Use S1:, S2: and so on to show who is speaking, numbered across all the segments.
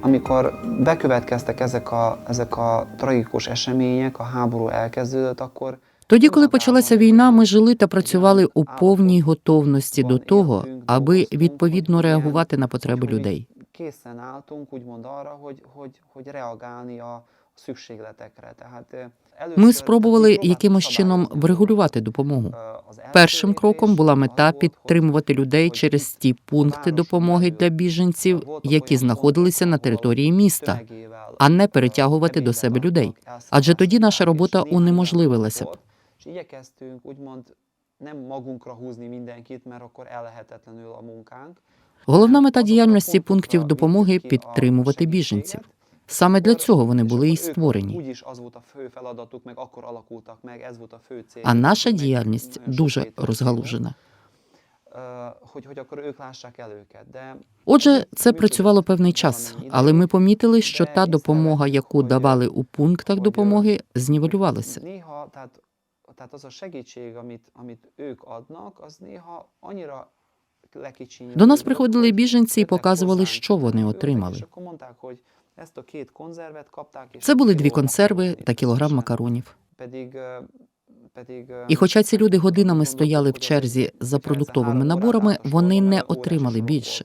S1: amikor bekövetkeztek ezek a, ezek a tragikus események, a háború elkezdődött, akkor
S2: Тоді, коли почалася війна, ми жили та працювали у повній готовності до того, аби відповідно реагувати на потреби людей.
S1: készen álltunk úgymond arra, hogy, hogy, hogy reagálni a
S2: Ми спробували якимось чином врегулювати допомогу. Першим кроком була мета підтримувати людей через ті пункти допомоги для біженців, які знаходилися на території міста, а не перетягувати до себе людей. Адже тоді наша робота унеможливилася б. Головна мета діяльності пунктів допомоги підтримувати біженців. Саме для цього вони були і створені. А наша діяльність дуже розгалужена. Отже, це працювало певний час, але ми помітили, що та допомога, яку давали у пунктах допомоги, знівелювалася. До нас приходили біженці і показували, що вони отримали.
S1: Ezt a két konzervet kapták,
S2: Це були дві консерви та кілограм макаронів.
S1: Е, е,
S2: І хоча ці люди годинами стояли в черзі за продуктовими наборами, вони не отримали більше.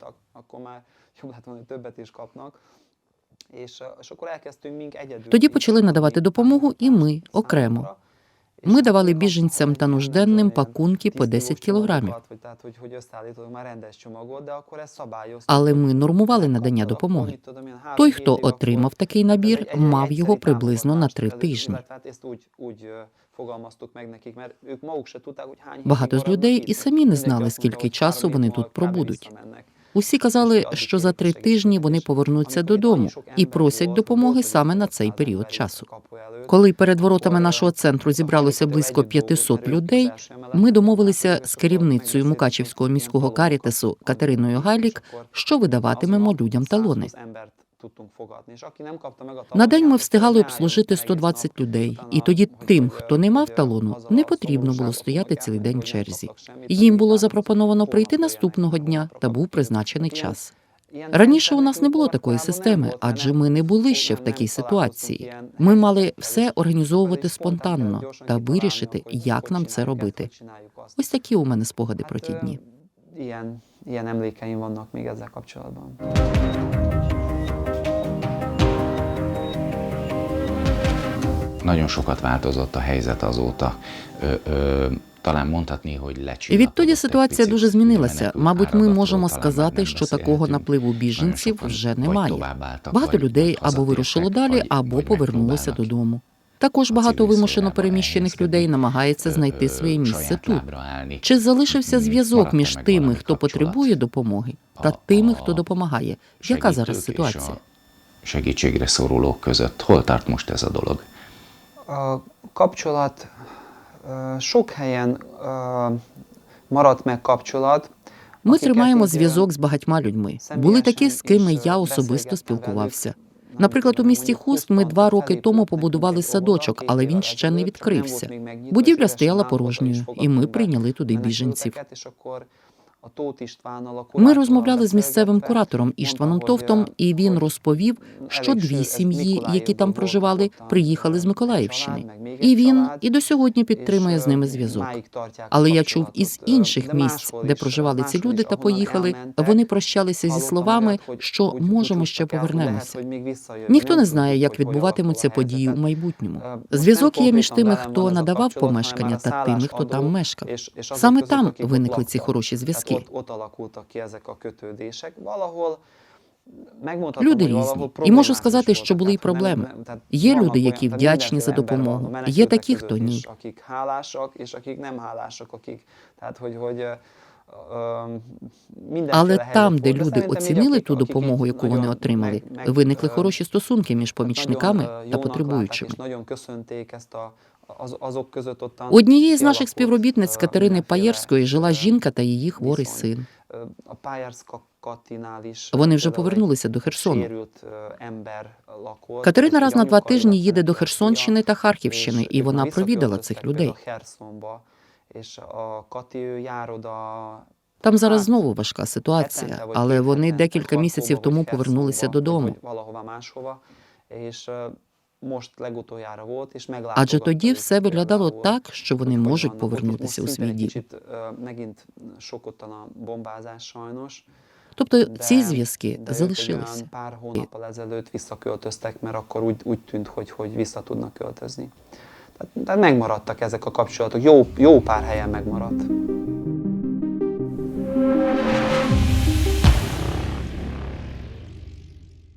S1: е.
S2: Тоді почали надавати допомогу і ми окремо. Ми давали біженцям та нужденним пакунки по
S1: 10
S2: 10
S1: kilós
S2: кілограмів. Але ми нормували надання допомоги. Той, хто отримав такий набір, мав його приблизно на три тижні. Багато з людей і самі не знали, скільки часу вони тут пробудуть. Усі казали, що за три тижні вони повернуться додому і просять допомоги саме на цей період часу. Коли перед воротами нашого центру зібралося близько 500 людей, ми домовилися з керівницею Мукачівського міського карітесу Катериною Галік, що видаватимемо людям талони. На день ми встигали обслужити 120 людей, і тоді тим, хто не мав талону, не потрібно було стояти цілий день в черзі. Їм було запропоновано прийти наступного дня та був призначений час. Раніше у нас не було такої системи, адже ми не були ще в такій ситуації. Ми мали все організовувати спонтанно та вирішити, як нам це робити. Ось такі у мене спогади про ті дні.
S1: Ilyen, ilyen emlékeim vannak még ezzel kapcsolatban.
S3: Nagyon sokat változott a helyzet azóta. Ö, ö,
S2: І відтоді ситуація дуже змінилася. Мабуть, ми можемо сказати, що такого напливу біженців вже немає. Багато людей або вирушило далі, або повернулося додому. Також багато вимушено переміщених людей намагається знайти своє місце тут. Чи залишився зв'язок між тими, хто потребує допомоги, та тими, хто допомагає? Яка зараз ситуація?
S3: segítségre szorulók között. Hol tart most ez a dolog?
S1: Kapcsolat sok helyen maradt meg kapcsolat.
S2: Ми тримаємо зв'язок з багатьма людьми. Були такі, з ким я особисто спілкувався. Наприклад, у місті Хуст ми два роки тому побудували садочок, але він ще не відкрився. Будівля стояла порожньою, і ми прийняли туди біженців. Ми розмовляли з місцевим куратором Іштваном Товтом, і він розповів, що дві сім'ї, які там проживали, приїхали з Миколаївщини. І він і до сьогодні підтримує з ними зв'язок. Але я чув із інших місць, де проживали ці люди та поїхали. Вони прощалися зі словами, що можемо ще повернемося. Ніхто не знає, як відбуватимуться події у майбутньому. Зв'язок є між тими, хто надавав помешкання, та тими, хто там мешкав. Саме там виникли ці хороші зв'язки.
S1: Ott, ott alakultak ki ezek a kötődések. Valahol Люди різні. І можу сказати, що були й проблеми. Є люди, які вдячні за допомогу. Є такі, хто ні. Але там, де люди оцінили ту допомогу, яку вони отримали, виникли хороші стосунки між помічниками та потребуючими.
S2: Ottan
S1: Однією з наших співробітниць Катерини Паєрської жила жінка та її хворий син.
S2: Is
S1: Вони вже повернулися до Херсону. Катерина раз на два тижні їде до Херсонщини та Харківщини, і вона провідала цих людей. Там зараз знову важка ситуація, але вони декілька місяців тому повернулися додому. Адже тоді все виглядало так, що вони можуть. Повернутися у свій дім. Тобто ці зв'язки залишилися.
S2: tehát megmaradtak ezek a kapcsolatok, jó, jó pár helyen megmaradt.